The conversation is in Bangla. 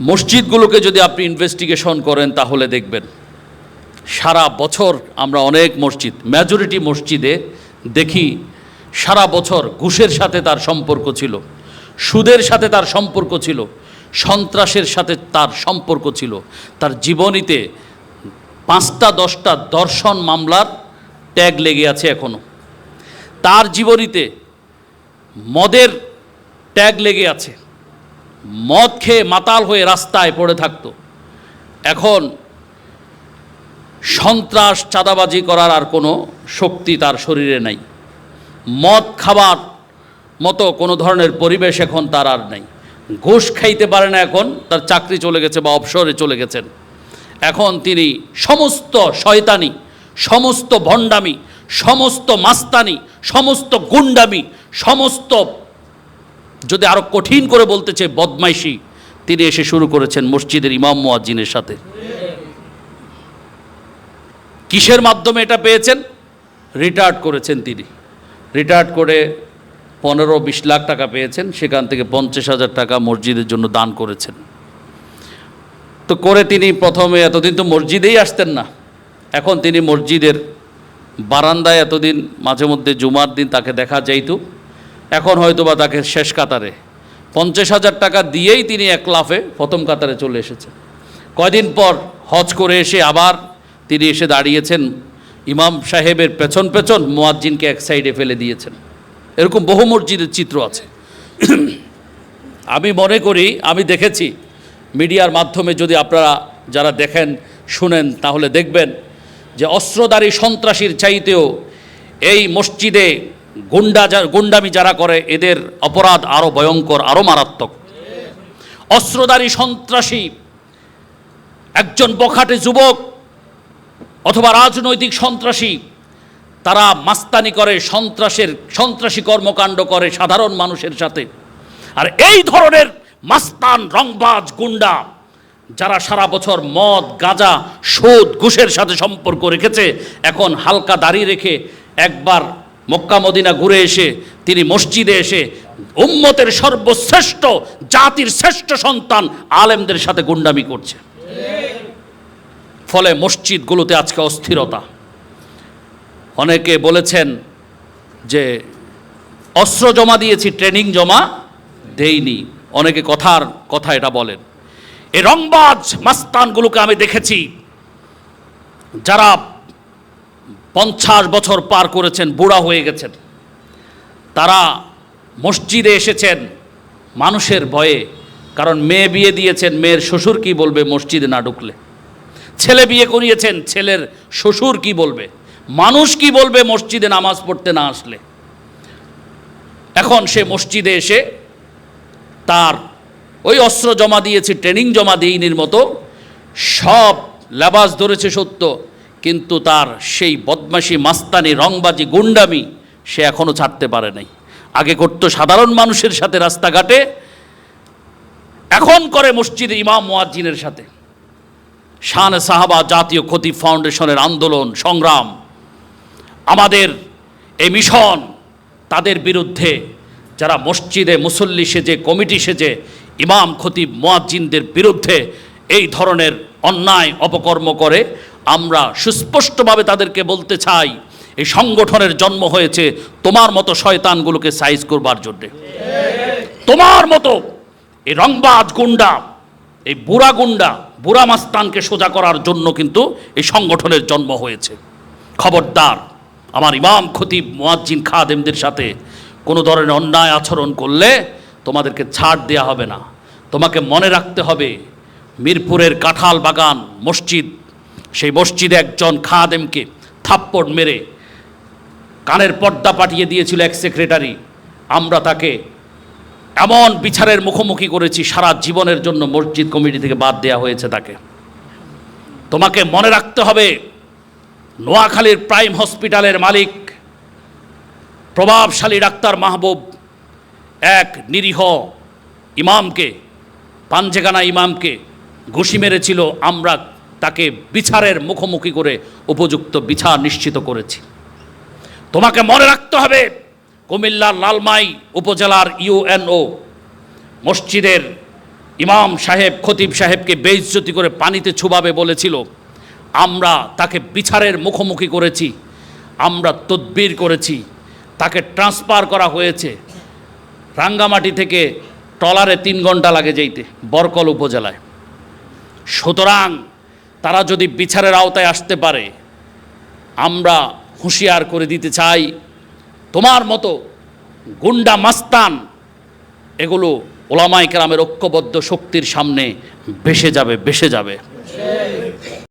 মসজিদগুলোকে যদি আপনি ইনভেস্টিগেশন করেন, তাহলে দেখবেন সারা বছর আমরা অনেক মসজিদ মেজরিটি মসজিদে দেখি সারা বছর ঘুষের সাথে তার সম্পর্ক ছিল, সুদের সাথে তার সম্পর্ক ছিল, সন্ত্রাসের সাথে তার সম্পর্ক ছিল। তার জীবনীতে পাঁচটা, দশটা দর্শন মামলার ট্যাগ লেগে আছে এখনও তার জীবনীতে মদের ট্যাগ লেগে আছে। মদ খেয়ে মাতাল হয়ে রাস্তায় পড়ে থাকতো। এখন সন্ত্রাস, চাঁদাবাজি করার আর কোনো শক্তি তার শরীরে নাই। মদ খাবার মতো কোনো ধরনের পরিবেশ এখন তার আর নাই। ঘুষ খাইতে পারে না এখন, তার চাকরি চলে গেছে বা অবসরে চলে গেছেন। এখন তিনি সমস্ত শয়তানি, সমস্ত ভণ্ডামি, সমস্ত মাস্তানি, সমস্ত গুন্ডামি, সমস্ত যদি আরও কঠিন করে বলতে চাই, বদমাইশি, তিনি এসে শুরু করেছেন মসজিদের ইমাম মুয়াজ্জিনের সাথে। কিসের মাধ্যমে এটা পেয়েছেন? রিটায়ার্ড করেছেন তিনি। রিটায়ার্ড করে পনেরো বিশ লাখ টাকা পেয়েছেন, সেখান থেকে পঞ্চাশ হাজার টাকা মসজিদের জন্য দান করেছেন। তো করে তিনি প্রথমে এতদিন তো মসজিদেই আসতেন না। এখন তিনি মসজিদের বারান্দায় এতদিন, মাঝে মধ্যে জুমার দিন তাকে দেখা যাইত। এখন হয়তো বা তাকে শেষ কাতারে। পঞ্চাশ হাজার টাকা দিয়েই তিনি এক লাফে প্রথম কাতারে চলে এসেছেন। কয়দিন পর হজ করে এসে আবার তিনি এসে দাঁড়িয়েছেন। ইমাম সাহেবের পেছন পেছন মোয়াজ্জিনকে এক সাইডে ফেলে দিয়েছেন। এরকম বহু মসজিদের চিত্র আছে। আমি মনে করি, আমি দেখেছি মিডিয়ার মাধ্যমে যদি আপনারা যারা দেখেন, শুনেন, তাহলে দেখবেন যে অস্ত্রধারী সন্ত্রাসীর চাইতেও এই মসজিদে গুন্ডা গুন্ডামি যারা করে, এদের অপরাধ আরও ভয়ঙ্কর আরও মারাত্মক। অস্ত্রধারী সন্ত্রাসী, একজন বখাটে যুবক অথবা রাজনৈতিক সন্ত্রাসী, তারা মাস্তানি করে, সন্ত্রাসের, সন্ত্রাসী কর্মকাণ্ড করে সাধারণ মানুষের সাথে। আর এই ধরনের মাস্তান, রংবাজ, গুন্ডা, যারা সারা বছর মদ, গাঁজা, সুদ, ঘুষের সাথে সম্পর্ক রেখেছে, এখন হালকা দাড়ি রেখে একবার মক্কা মদিনা ঘুরে এসে, তিনি মসজিদে এসে উম্মতের সর্বশ্রেষ্ঠ জাতির শ্রেষ্ঠ সন্তান আলেমদের সাথে গুন্ডামি করছে। ফলে মসজিদগুলোতে আজকে অস্থিরতা। অনেকে বলেছেন যে, অস্ত্র জমা দিয়েছি, ট্রেনিং জমা দেইনি। অনেকে কথার কথা এটা বলেন। এই রংবাজ মাস্তানগুলোকে আমি দেখেছি, যারা পঞ্চাশ বছর পার করেছেন, বুড়া হয়ে গেছেন। তারা মসজিদে এসেছেন মানুষের ভয়ে, কারণ মেয়ে বিয়ে দিয়েছেন, মেয়ের শ্বশুর কি বলবে মসজিদে না ঢুকলে? ছেলে বিয়ে করিয়েছেন, ছেলের শ্বশুর কি বলবে? মানুষ কি বলবে মসজিদে নামাজ পড়তে না আসলে? এখন সে মসজিদে এসে তার ওই অস্ত্র জমা দিয়েছে, ট্রেনিং জমা দিইনির মতো, সব লেবাস ধরেছে সত্য। কিন্তু তার সেই বদমাশি, মাস্তানি, রংবাজি, গুন্ডামি সে এখনও ছাড়তে পারে নাই। আগে করতো সাধারণ মানুষের সাথে রাস্তাঘাটে, এখন করে মসজিদে ইমাম মুয়াজ্জিনের সাথে। শান সাহাবা জাতীয় ক্ষতি ফাউন্ডেশনের আন্দোলন, সংগ্রাম, আমাদের এই মিশন, তাদের বিরুদ্ধে যারা মসজিদে মুসল্লি সেজে, কমিটি সেজে, ইমাম খতিব মোয়াজ্জিনদের বিরুদ্ধে এই ধরনের অন্যায়, অপকর্ম করে আমরা সুস্পষ্টভাবে তাদেরকে বলতে চাই, এই সংগঠনের জন্ম হয়েছে তোমার মতো শয়তানগুলোকে সাইজ করবার জন্যে। তোমার মতো এই রংবাজ গুন্ডা, এই বুড়া গুন্ডা, বুড়া মাস্তানকে সোজা করার জন্য কিন্তু এই সংগঠনের জন্ম হয়েছে। খবরদার, আমার ইমাম খতিব মোয়াজ্জিন খাদেমদের সাথে কোনো ধরনের অন্যায় আচরণ করলে তোমাদেরকে ছাড় দেয়া হবে না। তোমাকে মনে রাখতে হবে, মিরপুরের কাঁঠাল বাগান, মসজিদ সেই মসজিদে একজন খাদেমকে থাপ্পড় মেরে কানের পর্দা পাঠিয়ে দিয়েছিল এক সেক্রেটারি। আমরা তাকে এমন বিচারের মুখোমুখি করেছি, সারা জীবনের জন্য মসজিদ কমিটি থেকে বাদ দেওয়া হয়েছে তাকে। তোমাকে মনে রাখতে হবে, নোয়াখালীর প্রাইম হসপিটালের মালিক, প্রভাবশালী ডাক্তার মাহবুব, এক নিরীহ ইমামকে পাঞ্জেগানা ইমামকে ঘুষি মেরেছিল আমরা তাকে বিচারের মুখোমুখি করে উপযুক্ত বিচার নিশ্চিত করেছি। তোমাকে মনে রাখতে হবে কুমিল্লার লালমাই উপজেলার ইউএনও মসজিদের ইমাম সাহেব, খতিব সাহেবকে বেইজ্জতি করে পানিতে ছুবাবে বলেছিল, আমরা তাকে বিচারের মুখোমুখি করেছি, আমরা তদবির করেছি, তাকে ট্রান্সফার করা হয়েছে রাঙ্গামাটি থেকে ট্রলারে তিন ঘণ্টা লাগে যেতে, বরকল উপজেলায়। সুতরাং তারা যদি বিচারের আওতায় আসতে পারে, আমরা হুঁশিয়ার করে দিতে চাই, তোমার মতো গুন্ডা মাস্তান, এগুলো ওলামাই কেরামের ঐক্যবদ্ধ শক্তির সামনে বেসে যাবে বেসে যাবে।